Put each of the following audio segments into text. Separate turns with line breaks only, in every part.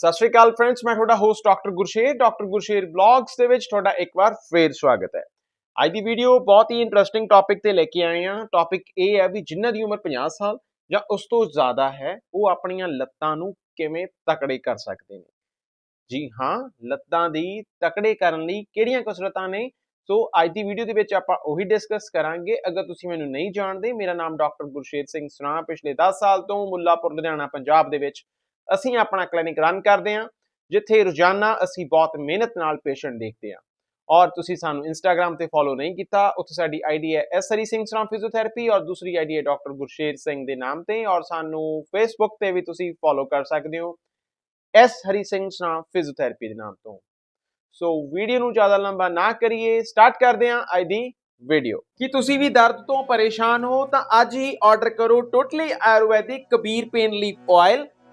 ਸਤਿ ਸ਼੍ਰੀ ਅਕਾਲ ਫਰੈਂਡਸ ਮੈਂ ਤੁਹਾਡਾ host doctor Gursher doctor Gursher vlogs ਦੇ ਵਿੱਚ ਤੁਹਾਡਾ ਇੱਕ ਵਾਰ ਫੇਰ ਸਵਾਗਤ ਹੈ। ਅੱਜ ਦੀ ਵੀਡੀਓ ਬਹੁਤ ਹੀ ਇੰਟਰਸਟਿੰਗ ਟੌਪਿਕ ਤੇ ਲੈ ਕੇ ਆਏ ਹਾਂ। ਟੌਪਿਕ ਇਹ ਹੈ ਵੀ ਜਿਨ੍ਹਾਂ ਦੀ ਉਮਰ 50 ਸਾਲ ਜਾਂ ਉਸ ਤੋਂ ਜ਼ਿਆਦਾ ਹੈ, ਉਹ ਆਪਣੀਆਂ ਲੱਤਾਂ ਨੂੰ ਕਿਵੇਂ ਤਕੜੇ ਕਰ ਸਕਦੇ ਨੇ? ਜੀ ਹਾਂ, ਲੱਤਾਂ ਦੀ ਤਕੜੇ ਕਰਨ ਲਈ ਕਿਹੜੀਆਂ ਕਸਰਤਾਂ ਨੇ? ਸੋ ਅੱਜ ਦੀ ਵੀਡੀਓ ਦੇ ਵਿੱਚ ਆਪਾਂ ਉਹੀ ਡਿਸਕਸ ਕਰਾਂਗੇ। ਅਗਰ ਤੁਸੀਂ ਮੈਨੂੰ ਨਹੀਂ ਜਾਣਦੇ, ਮੇਰਾ ਨਾਮ ਡਾਕਟਰ ਗੁਰਸ਼ੇਰ ਸਿੰਘ ਸਰਾ ਪਿਛਲੇ 10 ਸਾਲ ਤੋਂ ਮੁੱਲਾਪੁਰ, ਲੁਧਿਆਣਾ, ਪੰਜਾਬ ਦੇ ਵਿੱਚ ਅਸੀਂ ਆਪਣਾ ਕਲੀਨਿਕ ਰਨ ਕਰਦੇ ਹਾਂ, ਜਿੱਥੇ ਰੋਜ਼ਾਨਾ ਅਸੀਂ ਬਹੁਤ ਮਿਹਨਤ ਨਾਲ ਪੇਸ਼ੈਂਟ ਦੇਖਦੇ ਹਾਂ। ਔਰ ਤੁਸੀਂ ਸਾਨੂੰ ਇੰਸਟਾਗ੍ਰam ਤੇ ਫੋਲੋ ਨਹੀਂ ਕੀਤਾ, ਉੱਥੇ ਸਾਡੀ ਆਈਡੀ ਹੈ ਐਸ ਹਰੀ ਸਿੰਘ ਸਰਾਮ ਫਿਜ਼ੀਓਥੈਰੇਪੀ ਔਰ ਦੂਸਰੀ ਆਈਡੀ ਹੈ ਡਾਕਟਰ ਗੁਰਸ਼ੇਰ ਸਿੰਘ ਦੇ ਨਾਮ ਤੇ ਔਰ ਸਾਨੂੰ ਫੇਸਬੁੱਕ ਤੇ ਵੀ ਤੁਸੀਂ ਫੋਲੋ ਕਰ ਸਕਦੇ ਹੋ ਐਸ ਹਰੀ ਸਿੰਘ ਸਰਾਮ ਫਿਜ਼ੀਓਥੈਰੇਪੀ ਦੇ ਨਾਮ ਤੋਂ। ਸੋ ਵੀਡੀਓ ਨੂੰ ਜ਼ਿਆਦਾ ਲੰਬਾ ਨਾ ਕਰੀਏ ਸਟਾਰਟ ਕਰਦੇ ਹਾਂ ਅੱਜ ਦੀ ਵੀਡੀਓ ਕੀ ਤੁਸੀਂ ਵੀ ਦਰਦ ਤੋਂ ਪਰੇਸ਼ਾਨ ਹੋ, ਤਾਂ ਅੱਜ ਹੀ ਆਰਡਰ ਕਰੋ totally Ayurvedic Kabir pain leaf oil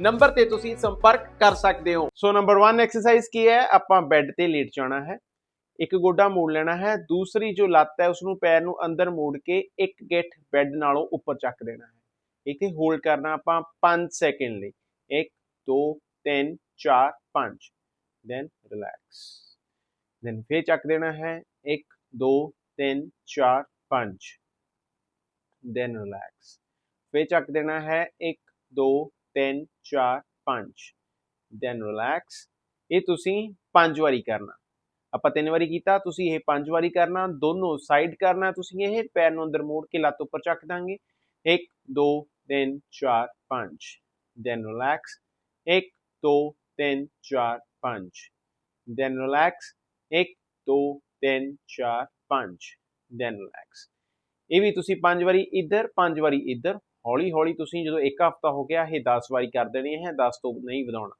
number ਤੇ ਤੁਸੀਂ ਸੰਪਰਕ ਕਰ ਸਕਦੇ ਹੋ। ਸੋ ਨੰਬਰ 1 ਐਕਸਰਸਾਈਜ਼ ਕੀ ਹੈ? ਆਪਾਂ ਬੈੱਡ ਤੇ ਲੇਟ ਜਾਣਾ ਹੈ। ਇੱਕ ਗੋਡਾ ਮੋੜ ਲੈਣਾ ਹੈ। ਦੂਸਰੀ ਜੋ ਲੱਤ ਹੈ ਉਸ ਨੂੰ ਪੈਰ ਨੂੰ ਅੰਦਰ ਮੋੜ ਕੇ ਇੱਕ ਗਿੱਠ ਬੈੱਡ ਨਾਲੋਂ ਉੱਪਰ ਚੱਕ ਦੇਣਾ ਹੈ। ਇੱਥੇ ਹੋਲਡ ਕਰਨਾ ਆਪਾਂ 5 ਸੈਕਿੰਡ ਲਈ। 1 2 3 4 5 ਦੈਨ ਰਿਲੈਕਸ ਦੈਨ ਫੇਰ ਚੱਕ ਦੇਣਾ ਹੈ। 1 2 3 4 5 ਦੈਨ ਰਿਲੈਕਸ ਫੇਰ ਚੱਕ ਦੇਣਾ ਹੈ। 1 2 3 4 5 ਦੈਨ ਰਿਲੈਕਸ ਇਹ ਤੁਸੀਂ ਪੰਜ ਵਾਰੀ ਕਰਨਾ। ਆਪਾਂ ਤਿੰਨ ਵਾਰੀ ਕੀਤਾ, ਤੁਸੀਂ ਇਹ ਪੰਜ ਵਾਰੀ ਕਰਨਾ। ਦੋਨੋਂ ਸਾਈਡ ਕਰਨਾ ਤੁਸੀਂ ਇਹ, ਪੈਰ ਨੂੰ ਅੰਦਰ ਮੋੜ ਕੇ ਲੱਤ ਉੱਪਰ ਚੱਕ ਦਾਂਗੇ। 1 2 3 4 5 then relax 1 2 3 4 5 then relax 1 2 3 4 5 then relax ਇਹ ਵੀ ਤੁਸੀਂ ਪੰਜ ਵਾਰੀ ਇੱਧਰ, ਪੰਜ ਵਾਰੀ ਇੱਧਰ। ਹੌਲੀ ਹੌਲੀ ਤੁਸੀਂ ਜਦੋਂ ਇੱਕ ਹਫਤਾ ਹੋ ਗਿਆ, ਇਹ 10 ਵਾਰੀ ਕਰ ਦੇਣੀ ਹੈ 10 ਤੋਂ ਨਹੀਂ ਵਧਾਉਣਾ।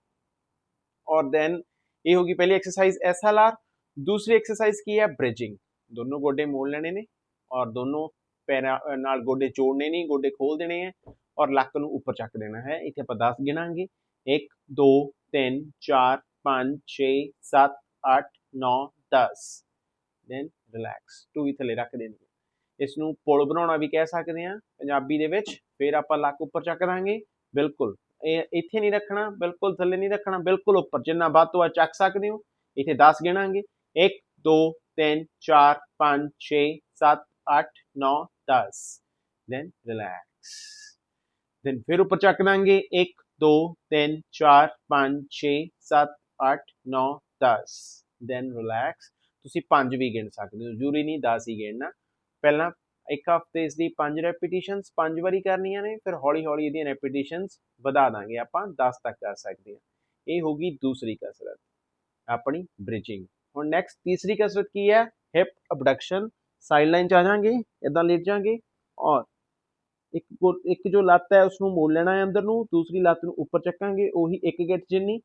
ਔਰ ਦੈਨ ਇਹ ਹੋਗੀ ਪਹਿਲੀ ਐਕਸਰਸਾਈਜ਼ ਐਸਐਲਆਰ ਦੂਸਰੀ ਐਕਸਰਸਾਈਜ਼ ਕੀ ਹੈ? ਬ੍ਰਿਜਿੰਗ ਦੋਨੋਂ ਗੋਡੇ ਮੋੜ ਲੈਣੇ ਨੇ ਔਰ ਦੋਨੋਂ ਪੈਰਾਂ ਨਾਲ ਗੋਡੇ ਜੋੜਨੇ ਨਹੀਂ ਗੋਡੇ ਖੋਲ ਦੇਣੇ ਹੈ ਔਰ ਲੱਕ ਨੂੰ ਉੱਪਰ ਚੱਕ ਦੇਣਾ ਹੈ। ਇੱਥੇ ਆਪਾਂ 10 ਗਿਣਾਂਗੇ। 1 2 3 4 5 6 7 8 9 10 ਦੈਨ ਰਿਲੈਕਸ ਟੂ ਵੀ ਥੱਲੇ ਰੱਖ ਦੇਣੀ ਹੈ। ਇਸ ਨੂੰ ਪੁਲ ਬਣਾਉਣਾ ਵੀ ਕਹਿ ਸਕਦੇ ਆ ਪੰਜਾਬੀ ਦੇ ਵਿੱਚ। ਫਿਰ ਆਪਾਂ ਲੱਕ ਉੱਪਰ ਚੱਕ ਦਾਂਗੇ, ਬਿਲਕੁਲ। ਇਹ ਇੱਥੇ ਨਹੀਂ ਰੱਖਣਾ, ਬਿਲਕੁਲ ਥੱਲੇ ਨਹੀਂ ਰੱਖਣਾ, ਬਿਲਕੁਲ ਉੱਪਰ। ਜਿੰਨਾ ਵੱਧ ਤੋਂ ਵੱਧ ਚੱਕ ਸਕਦੇ ਹੋ, ਇੱਥੇ 10 ਗਿਣਾਂਗੇ। 1 2 3 4 5 6 7 8 9 10 ਦੈਨ ਰਿਲੈਕਸ ਦੈਨ ਫਿਰ ਉੱਪਰ ਚੱਕ ਦਾਂਗੇ। 1 2 3 4 5 6 7 8 9 10 ਦੈਨ ਰਿਲੈਕਸ ਤੁਸੀਂ ਪੰਜ ਵੀ ਗਿਣ ਸਕਦੇ ਹੋ। ਜ਼ਰੂਰੀ ਨਹੀਂ 10 ਹੀ ਗਿਣਨਾ। ਪਹਿਲਾਂ ਇੱਕ ਹਫ਼ਤੇ ਇਸ ਦੀ 5 ਰੈਪੀਟੀਸ਼ਨਸ 5 ਵਾਰੀ ਕਰਨੀਆਂ ਨੇ, ਫਿਰ ਹੌਲੀ ਹੌਲੀ ਇਹਦੀਆਂ ਰੈਪੀਟੀਸ਼ਨਸ ਵਧਾ ਦਾਂਗੇ ਆਪਾਂ 10 ਤੱਕ ਕਰ ਸਕਦੇ ਹਾਂ। ਇਹ ਹੋਗੀ ਦੂਸਰੀ ਕਸਰਤ, ਆਪਣੀ ਬ੍ਰਿਜਿੰਗ ਹੁਣ ਨੈਕਸਟ ਤੀਸਰੀ ਕਸਰਤ ਕੀ ਹੈ? ਹਿਪ ਅਬਡਕਸ਼ਨ ਸਾਈਡ ਲਾਈਨ ਚ ਆ ਜਾਾਂਗੇ ਇਦਾਂ ਲੇਟ ਜਾਾਂਗੇ ਔਰ ਇੱਕ ਇੱਕ ਜੋ ਲੱਤ ਹੈ ਉਸ ਨੂੰ ਮੋੜ ਲੈਣਾ ਹੈ ਅੰਦਰ ਨੂੰ, ਦੂਸਰੀ ਲੱਤ ਨੂੰ ਉੱਪਰ ਚੱਕਾਂਗੇ, ਉਹੀ ਇੱਕ ਗਿੱਟ ਜਿੰਨੀ।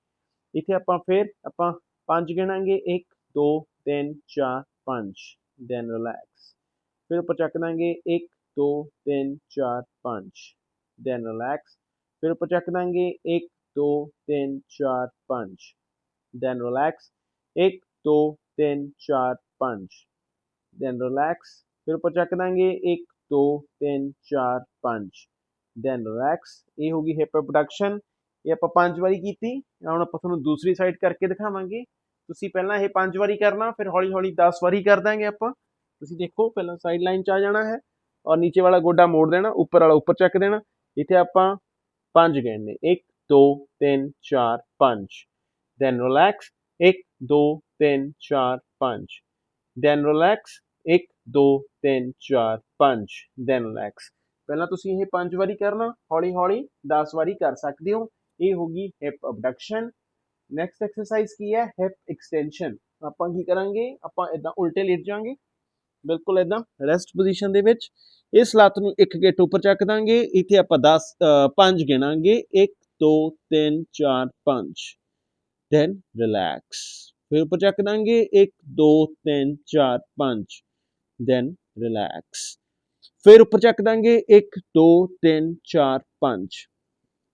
ਇੱਥੇ ਆਪਾਂ ਫਿਰ ਆਪਾਂ ਪੰਜ ਗਿਣਾਂਗੇ 1 2 3 4 5 ਦੈਨ ਰਿਲੈਕਸ ਫਿਰ ਉੱਪਰ ਚੱਕ ਦਾਂਗੇ 1 2 3 4 5 ਦੈਨ ਰਿਲੈਕਸ ਫਿਰ ਉੱਪਰ ਚੱਕ ਦਾਂਗੇ 1 2 3 4 5 ਦੈਨ ਰਿਲੈਕਸ 1 2 3 4 5 ਦੈਨ ਰਿਲੈਕਸ ਫਿਰ ਉੱਪਰ ਚੱਕ ਦਾਂਗੇ 1 2 3 4 5 ਦੈਨ ਰਿਲੈਕਸ ਇਹ ਹੋ ਗਈ ਹਿਪ ਪ੍ਰੋਡਕਸ਼ਨ ਇਹ ਆਪਾਂ ਪੰਜ ਵਾਰੀ ਕੀਤੀ। ਹੁਣ ਆਪਾਂ ਤੁਹਾਨੂੰ ਦੂਸਰੀ ਸਾਈਡ ਕਰਕੇ ਦਿਖਾਵਾਂਗੇ। ਤੁਸੀਂ ਪਹਿਲਾਂ ਇਹ ਪੰਜ ਵਾਰੀ ਕਰਨਾ, ਫਿਰ ਹੌਲੀ ਹੌਲੀ 10 ਵਾਰੀ ਕਰ ਦਾਂਗੇ ਆਪਾਂ। ਤੁਸੀਂ ਦੇਖੋ, ਪਹਿਲਾਂ ਸਾਈਡ ਲਾਈਨ 'ਚ ਆ ਜਾਣਾ ਹੈ ਔਰ ਨੀਚੇ ਵਾਲਾ ਗੋਡਾ ਮੋੜ ਦੇਣਾ, ਉੱਪਰ ਵਾਲਾ ਉੱਪਰ ਚੱਕ ਦੇਣਾ। ਇੱਥੇ ਆਪਾਂ ਪੰਜ ਗਿਣਨੇ 1 2 3 4 5 then relax 1 2 3 4 5 then relax 1 2 3 4 5 then relax ਪਹਿਲਾਂ ਤੁਸੀਂ ਇਹ ਪੰਜ ਵਾਰੀ ਕਰਨਾ ਹੌਲੀ ਹੌਲੀ 10 ਵਾਰੀ ਕਰ ਸਕਦੇ ਹੋ। ਇਹ ਹੋਗੀ ਹਿਪ ਅਬਡਕਸ਼ਨ ਨੈਕਸਟ ਐਕਸਰਸਾਈਜ਼ ਕੀ ਹੈ? ਹਿਪ ਐਕਸਟੈਂਸ਼ਨ ਆਪਾਂ ਕੀ ਕਰਾਂਗੇ? ਆਪਾਂ ਇਦਾਂ ਉਲਟੇ ਲੇਟ ਜਾਾਂਗੇ ਬਿਲਕੁਲ ਇਦਾਂ ਰੈਸਟ ਪੋਜੀਸ਼ਨ ਦੇ ਵਿੱਚ, ਇਸ ਲੱਤ ਨੂੰ ਇੱਕ ਗਿੱਟ ਉੱਪਰ ਚੱਕ ਦਾਂਗੇ, ਇੱਥੇ ਆਪਾਂ 10 5 ਗਿਣਾਂਗੇ 1 2 3 4 5 ਦੈਨ ਰਿਲੈਕਸ ਫਿਰ ਉੱਪਰ ਚੱਕ ਦਾਂਗੇ 1 2 3 4 5 ਦੈਨ ਰਿਲੈਕਸ ਫਿਰ ਉੱਪਰ ਚੱਕ ਦਾਂਗੇ 1 2 3 4 5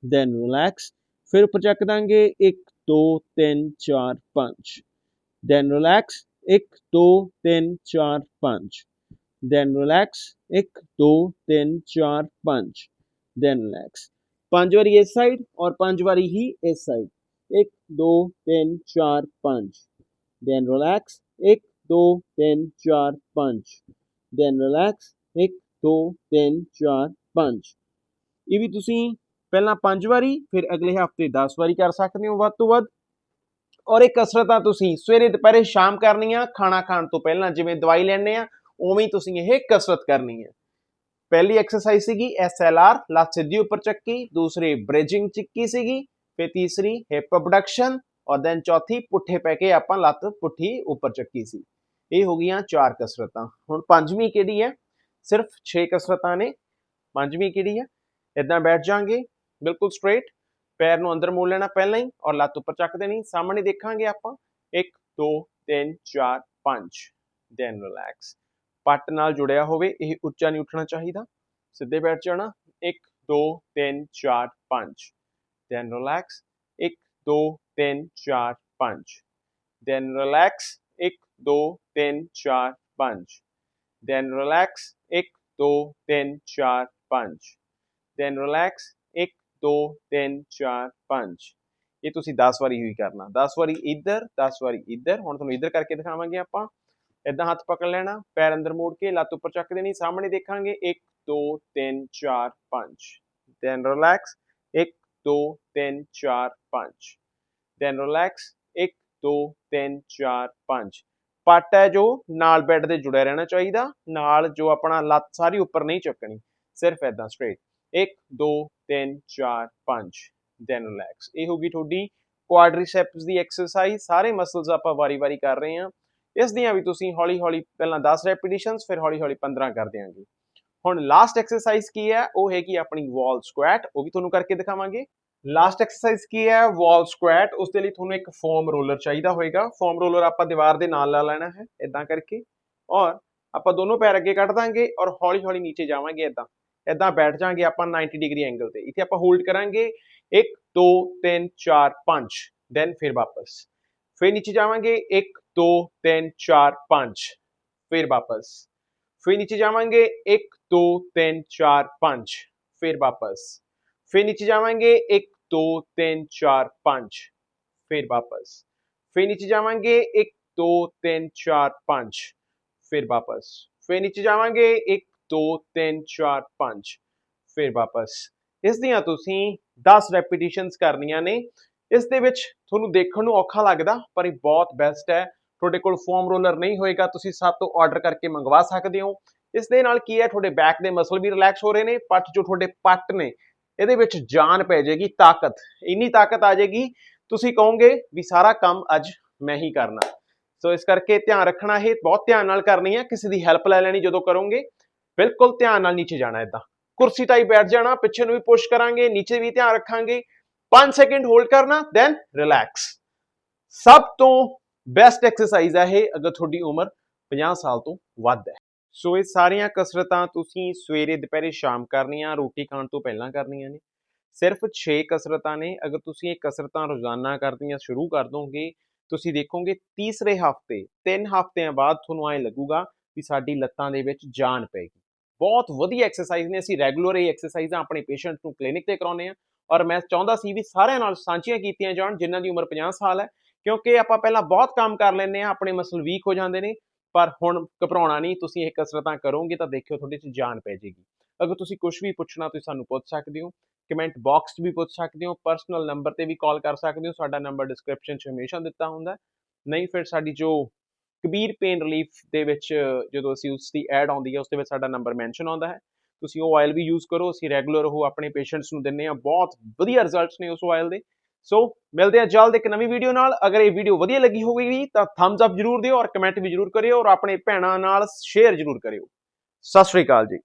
ਦੈਨ ਰਿਲੈਕਸ ਫਿਰ ਉੱਪਰ ਚੱਕ ਦਾਂਗੇ 1 2 3 4 5 then relax 1 2 3 4 5 then relax 1 2 3 4 5 then relax ਪੰਜ ਵਾਰੀ ਇਸ ਸਾਈਡ ਔਰ ਪੰਜ ਵਾਰੀ ਹੀ ਇਸ side 1 2 3 4 5 then relax 1 2 3 4 5 then relax 1 2 3 4 5 ਇਹ ਵੀ ਤੁਸੀਂ ਪਹਿਲਾਂ ਪੰਜ ਵਾਰੀ, ਫਿਰ ਅਗਲੇ ਹਫ਼ਤੇ 10 ਵਾਰੀ ਕਰ ਸਕਦੇ ਹੋ ਵੱਧ ਤੋਂ ਵੱਧ। ਔਰ ਇਹ ਕਸਰਤਾਂ ਤੁਸੀਂ ਸਵੇਰੇ, ਦੁਪਹਿਰੇ, ਸ਼ਾਮ ਕਰਨੀਆਂ, ਖਾਣਾ ਖਾਣ ਤੋਂ ਪਹਿਲਾਂ ਜਿਵੇਂ ਦਵਾਈ ਲੈਣੇ ਆ ਉਵੇਂ ਹੀ ਤੁਸੀਂ ਇਹ ਕਸਰਤ ਕਰਨੀ ਹੈ। ਪਹਿਲੀ ਐਕਸਰਸਾਈਜ਼ ਸੀਗੀ ਐਸਐਲਆਰ ਲੱਤ ਸਿੱਧੀ ਉੱਪਰ ਚੱਕੀ, ਦੂਸਰੀ ਬ੍ਰਿਜਿੰਗ ਚੱਕੀ ਸੀਗੀ, ਫਿਰ ਤੀਸਰੀ ਹਿਪ ਅਬਡਕਸ਼ਨ ਔਰ ਦੈਨ ਚੌਥੀ ਪੁੱਠੇ ਪੈ ਕੇ ਆਪਾਂ ਲੱਤ ਪੁੱਠੀ ਉੱਪਰ ਚੱਕੀ ਸੀ। ਇਹ ਹੋ ਗਈਆਂ ਚਾਰ ਕਸਰਤਾਂ। ਹੁਣ ਪੰਜਵੀਂ ਕਿਹੜੀ ਹੈ? ਸਿਰਫ 6 ਕਸਰਤਾਂ ਨੇ। ਪੰਜਵੀਂ ਕਿਹੜੀ ਹੈ? ਇਦਾਂ ਬੈਠ ਜਾਾਂਗੇ। ਬਿਲਕੁਲ ਸਟ੍ਰੇਟ ਪੈਰ ਨੂੰ ਅੰਦਰ ਮੋੜ ਲੈਣਾ ਪਹਿਲਾਂ ਹੀ ਔਰ ਲੱਤ ਉੱਪਰ ਚੱਕ ਦੇਣੀ। ਸਾਹਮਣੇ ਦੇਖਾਂਗੇ ਆਪਾਂ। 1 2 3 4 5 ਦੈਨ ਰਿਲੈਕਸ ਪੱਟ ਨਾਲ ਜੁੜਿਆ ਹੋਵੇ, ਇਹ ਉੱਚਾ ਨਹੀਂ ਉੱਠਣਾ ਚਾਹੀਦਾ। ਸਿੱਧੇ ਬੈਠ ਜਾਣਾ। 1 2 3 4 5 then relax 1 2 3 4 5 then relax 1 2 3 4 5 then relax 1 2 3 4 5 then relax 2 3 4 5 ਇਹ ਤੁਸੀਂ 10 ਵਾਰੀ ਹੀ ਕਰਨਾ। 10 ਵਾਰੀ ਇੱਧਰ 10 ਵਾਰੀ ਇੱਧਰ। ਹੁਣ ਤੁਹਾਨੂੰ ਇੱਧਰ ਕਰਕੇ ਦਿਖਾਵਾਂਗੇ ਆਪਾਂ। ਇਦਾਂ ਹੱਥ ਪਕੜ ਲੈਣਾ, ਪੈਰ ਅੰਦਰ ਮੋੜ ਕੇ ਲੱਤ ਉੱਪਰ ਚੱਕ ਦੇਣੀ, ਸਾਹਮਣੇ ਦੇਖਾਂਗੇ 1 2 3 4 5 ਦੈਨ ਰਿਲੈਕਸ 1 2 3 4 5 ਦੈਨ ਰਿਲੈਕਸ 1 2 3 4 5 ਪੱਟ ਹੈ ਜੋ ਨਾਲ ਬੈੱਡ ਦੇ ਜੁੜਿਆ ਰਹਿਣਾ ਚਾਹੀਦਾ। ਨਾਲ ਜੋ ਆਪਣਾ ਲੱਤ ਸਾਰੀ ਉੱਪਰ ਨਹੀਂ ਚੱਕਣੀ। ਸਿਰਫ ਇਦਾਂ ਸਟ੍ਰੇਟ 1 2 3 4 5 ਦੈਨ ਰਿਲੈਕਸ ਇਹ ਹੋਗੀ ਤੁਹਾਡੀ ਕੁਆਡਰੀਸੈਪਸ ਦੀ ਐਕਸਰਸਾਈਜ਼ ਸਾਰੇ ਮਸਲਸ ਆਪਾਂ ਵਾਰੀ-ਵਾਰੀ ਕਰ ਰਹੇ ਹਾਂ। ਇਸ ਦੀਆਂ ਵੀ ਤੁਸੀਂ ਹੌਲੀ-ਹੌਲੀ ਪਹਿਲਾਂ 10 ਰੈਪੀਟੀਸ਼ਨਸ ਫਿਰ ਹੌਲੀ-ਹੌਲੀ 15 ਕਰ ਦਿਆਂਗੇ। ਹੁਣ ਲਾਸਟ ਐਕਸਰਸਾਈਜ਼ ਕੀ ਹੈ? ਉਹ ਹੈਗੀ ਆਪਣੀ ਵਾਲ ਸਕੁਐਟ ਉਹ ਵੀ ਤੁਹਾਨੂੰ ਕਰਕੇ ਦਿਖਾਵਾਂਗੇ। ਲਾਸਟ ਐਕਸਰਸਾਈਜ਼ ਕੀ ਹੈ? ਵਾਲ ਸਕੁਐਟ ਉਸ ਦੇ ਲਈ ਤੁਹਾਨੂੰ ਇੱਕ ਫੋਮ ਰੋਲਰ ਚਾਹੀਦਾ ਹੋਏਗਾ। ਫੋਮ ਰੋਲਰ ਆਪਾਂ ਦੀਵਾਰ ਦੇ ਨਾਲ ਲਾ ਲੈਣਾ ਹੈ ਇਦਾਂ ਕਰਕੇ। ਔਰ ਆਪਾਂ ਦੋਨੋਂ ਪੈਰ ਅੱਗੇ ਕੱਢ ਦਾਂਗੇ ਔਰ ਹੌਲੀ-ਹੌਲੀ ਨੀਚੇ ਜਾਵਾਂਗੇ ਇਦਾਂ ਇਦਾਂ ਬੈਠ ਜਾਾਂਗੇ ਆਪਾਂ 90 ਡਿਗਰੀ ਐਂਗਲ ਤੇ। ਇੱਥੇ ਆਪਾਂ ਹੋਲਡ ਕਰਾਂਗੇ। 1 2 3 4 5 ਦੈਨ ਫਿਰ ਵਾਪਸ। ਫਿਰ ਨੀਚੇ ਜਾਵਾਂਗੇ। 1 2 3 4 5 ਫਿਰ ਵਾਪਸ। ਫਿਰ ਨੀਚੇ ਜਾਵਾਂਗੇ। 1 2 3 4 5 ਫਿਰ ਵਾਪਸ। ਫਿਰ ਨੀਚੇ ਜਾਵਾਂਗੇ। 1 2 3 4 5 ਫਿਰ ਵਾਪਸ। ਫਿਰ ਨੀਚੇ ਜਾਵਾਂਗੇ। 1 2 3 4 5 ਫਿਰ ਵਾਪਸ। ਫਿਰ ਨੀਚੇ ਜਾਵਾਂਗੇ। 1 2 3 4 5 ਫਿਰ ਵਾਪਸ। ਇਸ ਦੀਆਂ ਤੁਸੀਂ 10 ਰੈਪੀਟੀਸ਼ਨਸ ਕਰਨੀਆਂ ਨੇ। ਇਸ ਦੇ ਵਿੱਚ ਤੁਹਾਨੂੰ ਦੇਖਣ ਨੂੰ ਔਖਾ ਲੱਗਦਾ, ਪਰ ਇਹ ਬਹੁਤ ਬੈਸਟ ਹੈ। ਤੁਹਾਡੇ ਕੋਲ ਫੋਮ ਰੋਲਰ ਨਹੀਂ ਹੋਏਗਾ, ਤੁਸੀਂ ਸਾਡੇ ਤੋਂ ਆਰਡਰ ਕਰਕੇ ਮੰਗਵਾ ਸਕਦੇ ਹੋ। ਇਸ ਦੇ ਨਾਲ ਕੀ ਹੈ, ਤੁਹਾਡੇ ਬੈਕ ਦੇ ਮਸਲ ਵੀ ਰਿਲੈਕਸ ਹੋ ਰਹੇ ਨੇ ਪੱਟ ਜੋ ਤੁਹਾਡੇ ਪੱਟ ਨੇ, ਇਹਦੇ ਵਿੱਚ ਜਾਨ ਪੈ ਜਾਏਗੀ, ਤਾਕਤ। ਇੰਨੀ ਤਾਕਤ ਆ ਜਾਏਗੀ, ਤੁਸੀਂ ਕਹੋਗੇ ਵੀ ਸਾਰਾ ਕੰਮ ਅੱਜ ਮੈਂ ਹੀ ਕਰਨਾ। ਸੋ ਇਸ ਕਰਕੇ ਧਿਆਨ ਰੱਖਣਾ ਇਹ, ਬਹੁਤ ਧਿਆਨ ਨਾਲ ਕਰਨੀ ਹੈ। ਕਿਸੇ ਦੀ ਹੈਲਪ ਲੈ ਲੈਣੀ ਜਦੋਂ ਕਰੋਗੇ ਬਿਲਕੁਲ ਧਿਆਨ ਨਾਲ ਨੀਚੇ ਜਾਣਾ ਇਦਾਂ ਕੁਰਸੀ ਟਾਈਪ ਬੈਠ ਜਾਣਾ, ਪਿੱਛੇ ਨੂੰ ਵੀ ਪੁਸ਼ ਕਰਾਂਗੇ, ਨੀਚੇ ਵੀ ਧਿਆਨ ਰੱਖਾਂਗੇ। 5 ਸੈਕਿੰਡ ਹੋਲਡ ਕਰਨਾ ਦੈਨ ਰਿਲੈਕਸ ਸਭ ਤੋਂ ਬੈਸਟ ਐਕਸਰਸਾਈਜ਼ ਹੈ ਇਹ, ਅਗਰ ਤੁਹਾਡੀ ਉਮਰ 50 ਸਾਲ ਤੋਂ ਵੱਧ ਹੈ। ਸੋ ਇਹ ਸਾਰੀਆਂ ਕਸਰਤਾਂ ਤੁਸੀਂ ਸਵੇਰੇ, ਦੁਪਹਿਰੇ, ਸ਼ਾਮ ਕਰਨੀਆਂ, ਰੋਟੀ ਖਾਣ ਤੋਂ ਪਹਿਲਾਂ ਕਰਨੀਆਂ ਨੇ। ਸਿਰਫ 6 ਕਸਰਤਾਂ ਨੇ। ਅਗਰ ਤੁਸੀਂ ਇਹ ਕਸਰਤਾਂ ਰੋਜ਼ਾਨਾ ਕਰਨੀਆਂ ਸ਼ੁਰੂ ਕਰ ਦੋਗੇ, ਤੁਸੀਂ ਦੇਖੋਗੇ ਤੀਸਰੇ ਹਫ਼ਤੇ 3 ਹਫ਼ਤਿਆਂ ਬਾਅਦ ਤੁਹਾਨੂੰ ਐ ਲੱਗੂਗਾ ਵੀ ਸਾਡੀ ਲੱਤਾਂ ਦੇ ਵਿੱਚ ਜਾਨ ਪੈਗੀ ਬਹੁਤ ਵਧੀਆ ਐਕਸਰਸਾਈਜ਼ ਨੇ, ਅਸੀਂ ਰੈਗੂਲਰ ਇਹ ਐਕਸਰਸਾਈਜ਼ਾਂ ਆਪਣੇ ਪੇਸ਼ੈਂਟ ਨੂੰ ਕਲੀਨਿਕ ਤੇ ਕਰਾਉਂਦੇ ਆ। ਔਰ ਮੈਂ ਚਾਹੁੰਦਾ ਸੀ ਵੀ ਸਾਰਿਆਂ ਨਾਲ ਸਾਂਝੀਆਂ ਕੀਤੀਆਂ ਜਾਣ, ਜਿਨ੍ਹਾਂ ਦੀ ਉਮਰ 50 ਸਾਲ ਹੈ, ਕਿਉਂਕਿ ਆਪਾਂ ਪਹਿਲਾਂ ਬਹੁਤ ਕੰਮ ਕਰ ਲੈਂਦੇ ਆ, ਆਪਣੇ ਮਸਲ ਵੀਕ ਹੋ ਜਾਂਦੇ ਨੇ, ਪਰ ਹੁਣ ਘਬਰਾਉਣਾ ਨਹੀਂ, ਤੁਸੀਂ ਇਹ ਕਸਰਤਾਂ ਕਰੋਗੇ ਤਾਂ ਦੇਖਿਓ ਤੁਹਾਡੇ 'ਚ ਜਾਨ ਪੈ ਜਾਏਗੀ। ਅਗਰ ਤੁਸੀਂ ਕੁਝ ਵੀ ਪੁੱਛਣਾ, ਤੁਸੀਂ ਸਾਨੂੰ ਪੁੱਛ ਸਕਦੇ ਹੋ ਕਮੈਂਟ ਬਾਕਸ 'ਚ ਵੀ ਪੁੱਛ ਸਕਦੇ ਹੋ ਪਰਸਨਲ ਨੰਬਰ ਤੇ ਵੀ ਕਾਲ ਕਰ ਸਕਦੇ ਹੋ, ਸਾਡਾ ਨੰਬਰ ਡਿਸਕ੍ਰਿਪਸ਼ਨ 'ਚ ਹਮੇਸ਼ਾ ਦਿੱਤਾ ਹੁੰਦਾ ਨਹੀਂ, ਫਿਰ ਸਾਡੀ ਜੋ ਕਬੀਰ ਪੇਨ ਰਿਲੀਫ ਦੇ ਵਿੱਚ ਜਦੋਂ ਅਸੀਂ ਉਸ ਦੀ ਐਡ ਆਉਂਦੀ ਹੈ ਉਸ ਦੇ ਵਿੱਚ ਸਾਡਾ ਨੰਬਰ ਮੈਂਸ਼ਨ ਆਉਂਦਾ ਹੈ। ਤੁਸੀਂ ਉਹ ਆਇਲ ਵੀ ਯੂਜ਼ ਕਰੋ, ਅਸੀਂ ਰੈਗੂਲਰ ਉਹ ਆਪਣੇ ਪੇਸ਼ੈਂਟਸ ਨੂੰ ਦਿੰਨੇ ਆ ਬਹੁਤ ਵਧੀਆ ਰਿਜ਼ਲਟਸ ਨੇ ਉਸ ਆਇਲ ਦੇ। ਸੋ ਮਿਲਦੇ ਆ ਜਲਦ ਇੱਕ ਨਵੀਂ ਵੀਡੀਓ ਨਾਲ। ਅਗਰ ਇਹ ਵੀਡੀਓ ਵਧੀਆ ਲੱਗੀ ਹੋਵੇਗੀ, ਤਾਂ ਥੰਬਸ ਅਪ ਜਰੂਰ ਦਿਓ ਔਰ ਕਮੈਂਟ ਵੀ ਜਰੂਰ ਕਰਿਓ ਔਰ ਆਪਣੇ ਭੈਣਾਂ ਨਾਲ ਸ਼ੇਅਰ ਜਰੂਰ ਕਰਿਓ। ਸਤਿ ਸ਼੍ਰੀ ਅਕਾਲ ਜੀ।